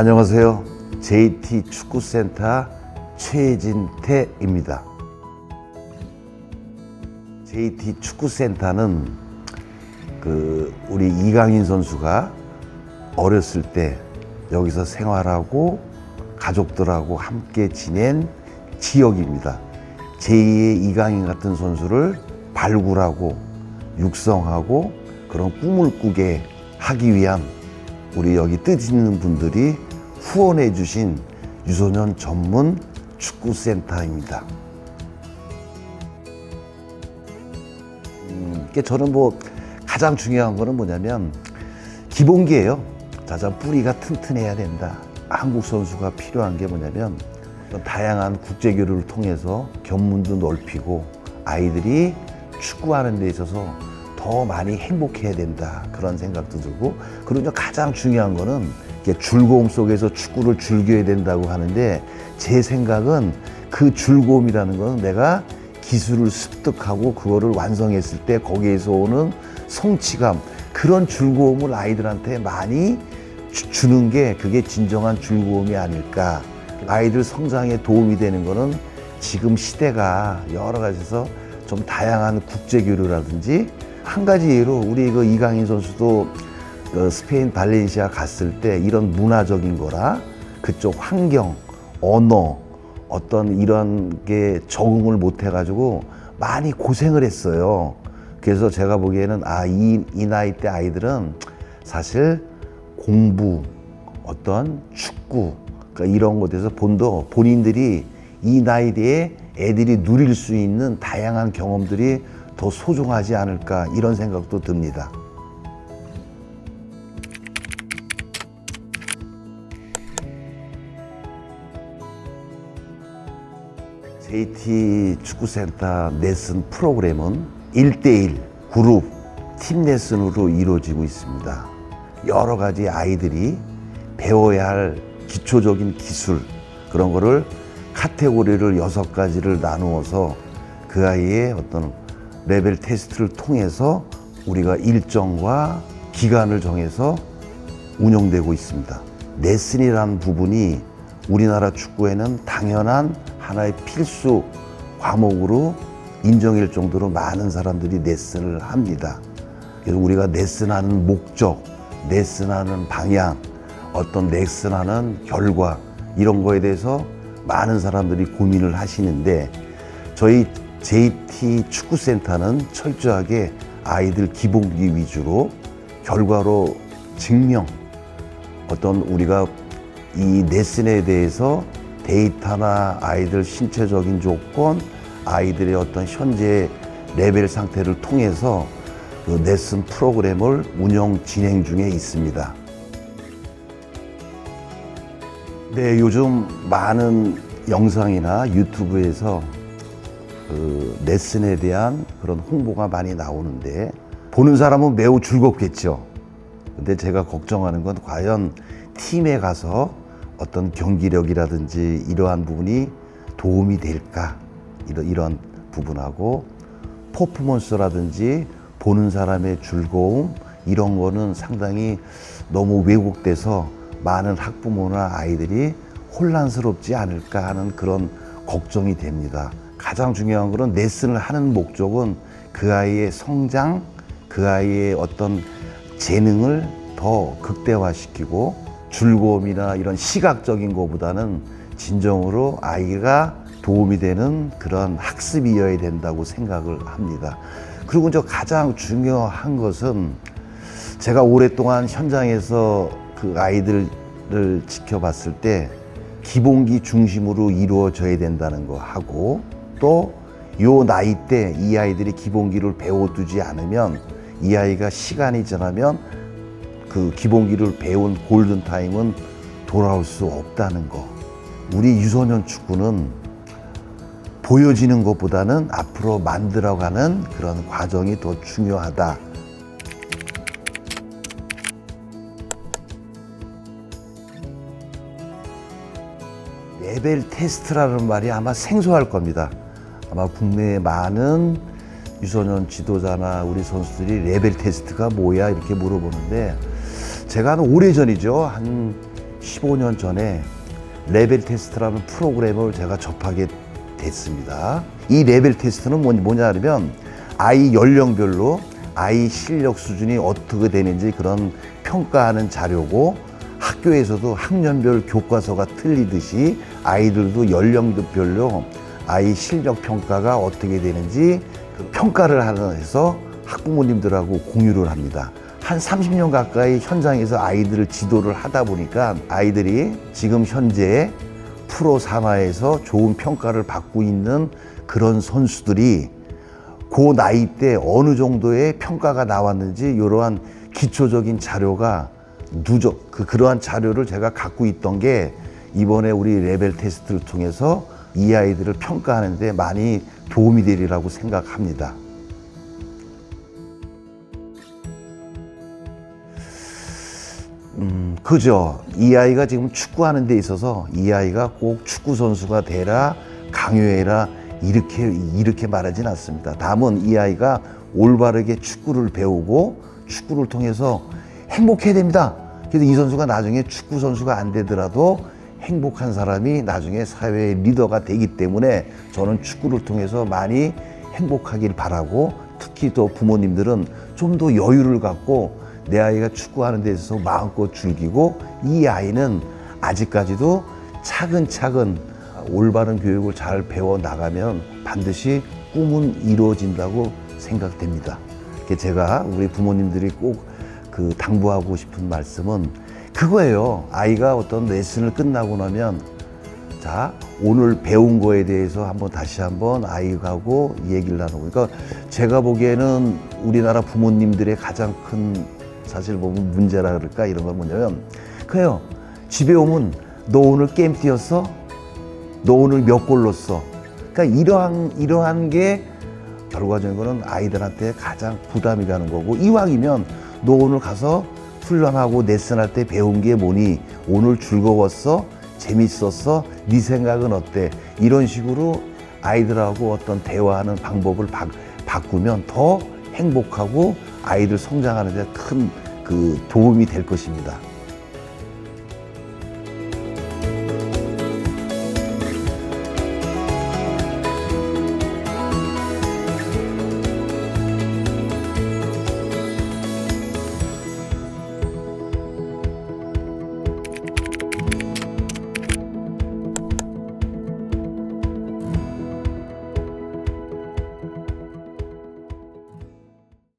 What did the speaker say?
안녕하세요. JT 축구센터 최진태입니다. JT 축구센터는 그 우리 이강인 선수가 어렸을 때 여기서 생활하고 가족들하고 함께 지낸 지역입니다. 제2의 이강인 같은 선수를 발굴하고 육성하고 그런 꿈을 꾸게 하기 위한 우리 여기 뜻 있는 분들이 후원해 주신 유소년 전문 축구센터입니다. 음, 저는 뭐 가장 중요한 거는 뭐냐면 기본기예요. 자자 뿌리가 튼튼해야 된다. 한국 선수가 필요한 게 뭐냐면 다양한 국제 교류를 통해서 견문도 넓히고 아이들이 축구하는 데 있어서 더 많이 행복해야 된다 그런 생각도 들고 그리고 가장 중요한 거는 즐거움 속에서 축구를 즐겨야 된다고 하는데 제 생각은 그 즐거움이라는 거는 내가 기술을 습득하고 그거를 완성했을 때 거기에서 오는 성취감 그런 즐거움을 아이들한테 많이 주- 주는 게 그게 진정한 즐거움이 아닐까. 아이들 성장에 도움이 되는 거는 지금 시대가 여러 가지에서 좀 다양한 국제 교류라든지 한 가지 예로 우리 그 이강인 선수도 그 스페인 발렌시아 갔을 때 이런 문화적인 거라 그쪽 환경, 언어 어떤 이런 게 적응을 못 해가지고 많이 고생을 했어요. 그래서 제가 보기에는 아, 이, 이 나이 때 아이들은 사실 공부, 어떤 축구, 그러니까 이런 것에서 본도 본인들이 이 나이대에 애들이 누릴 수 있는 다양한 경험들이 더 소중하지 않을까 이런 생각도 듭니다. JT 축구센터 레슨 프로그램은 1대1 그룹 팀 레슨으로 이루어지고 있습니다. 여러 가지 아이들이 배워야 할 기초적인 기술 그런 거를 카테고리를 여섯 가지를 나누어서 그 아이의 어떤 레벨 테스트를 통해서 우리가 일정과 기간을 정해서 운영되고 있습니다. 레슨이라는 부분이 우리나라 축구에는 당연한 하나의 필수 과목으로 인정일 정도로 많은 사람들이 레슨을 합니다. 그래서 우리가 레슨하는 목적, 레슨하는 방향, 어떤 레슨하는 결과 이런 거에 대해서 많은 사람들이 고민을 하시는데 저희 JT 축구센터는 철저하게 아이들 기본기 위주로 결과로 증명 어떤 우리가 이 레슨에 대해서 데이터나 아이들 신체적인 조건, 아이들의 어떤 현재 레벨 상태를 통해서 그 레슨 프로그램을 운영 진행 중에 있습니다. 네, 요즘 많은 영상이나 유튜브에서 그 레슨에 대한 그런 홍보가 많이 나오는데 보는 사람은 매우 즐겁겠죠. 근데 제가 걱정하는 건 과연 팀에 가서 어떤 경기력이라든지 이러한 부분이 도움이 될까 이런 이런 부분하고 퍼포먼스라든지 보는 사람의 즐거움 이런 거는 상당히 너무 왜곡돼서 많은 학부모나 아이들이 혼란스럽지 않을까 하는 그런 걱정이 됩니다. 가장 중요한 거는 레슨을 하는 목적은 그 아이의 성장, 그 아이의 어떤 재능을 더 극대화시키고 즐거움이나 이런 시각적인 것보다는 진정으로 아이가 도움이 되는 그런 학습이어야 된다고 생각을 합니다. 그리고 저 가장 중요한 것은 제가 오랫동안 현장에서 그 아이들을 지켜봤을 때 기본기 중심으로 이루어져야 된다는 거 하고 또 요 나이 때 이 아이들이 기본기를 배워두지 않으면 이 아이가 시간이 지나면 그 기본기를 배운 골든 타임은 돌아올 수 없다는 거. 우리 유소년 축구는 보여지는 것보다는 앞으로 만들어가는 그런 과정이 더 중요하다. 레벨 테스트라는 말이 아마 생소할 겁니다. 아마 국내에 많은 유소년 지도자나 우리 선수들이 레벨 테스트가 뭐야 이렇게 물어보는데 제가 한 오래전이죠. 한 15년 전에 레벨 테스트라는 프로그램을 제가 접하게 됐습니다. 이 레벨 테스트는 뭐- 뭐냐 하면 아이 연령별로 아이 실력 수준이 어떻게 되는지 그런 평가하는 자료고 학교에서도 학년별 교과서가 틀리듯이 아이들도 연령별로 아이 실력 평가가 어떻게 되는지 그 평가를 하는 해서 학부모님들하고 공유를 합니다. 한 30년 가까이 현장에서 아이들을 지도를 하다 보니까 아이들이 지금 현재 프로 산하에서 좋은 평가를 받고 있는 그런 선수들이 그 나이 때 어느 정도의 평가가 나왔는지 이러한 기초적인 자료가 누적 그 그러한 자료를 제가 갖고 있던 게 이번에 우리 레벨 테스트를 통해서 이 아이들을 평가하는데 많이 도움이 되리라고 생각합니다. 그죠. 이 아이가 지금 축구하는 데 있어서 이 아이가 꼭 축구 선수가 되라, 강요해라 이렇게 이렇게 말하진 않습니다. 다음은 이 아이가 올바르게 축구를 배우고 축구를 통해서 행복해야 됩니다. 그래서 이 선수가 나중에 축구 선수가 안 되더라도 행복한 사람이 나중에 사회의 리더가 되기 때문에 저는 축구를 통해서 많이 행복하길 바라고 특히 또 부모님들은 좀 더 여유를 갖고 내 아이가 축구하는 데 있어서 마음껏 즐기고 이 아이는 아직까지도 차근차근 올바른 교육을 잘 배워 나가면 반드시 꿈은 이루어진다고 생각됩니다. 제가 우리 부모님들이 꼭 그 당부하고 싶은 말씀은 그거예요. 아이가 어떤 레슨을 끝나고 나면 자 오늘 배운 거에 대해서 한번 다시 한번 아이하고 얘기를 나누고 그러니까 제가 보기에는 우리나라 부모님들의 가장 큰 사실 보면 문제라 그럴까? 이런 건 뭐냐면 그래요. 집에 오면 너 오늘 게임 뛰었어? 너 오늘 몇 골 넣었어? 그러니까 이러한 이러한 게 결과적으로는 아이들한테 가장 부담이 가는 거고 이왕이면 너 오늘 가서 훈련하고 레슨 할 때 배운 게 뭐니? 오늘 즐거웠어? 재밌었어? 네 생각은 어때? 이런 식으로 아이들하고 어떤 대화하는 방법을 바, 바꾸면 더 행복하고 아이들 성장하는 데 큰 그 도움이 될 것입니다.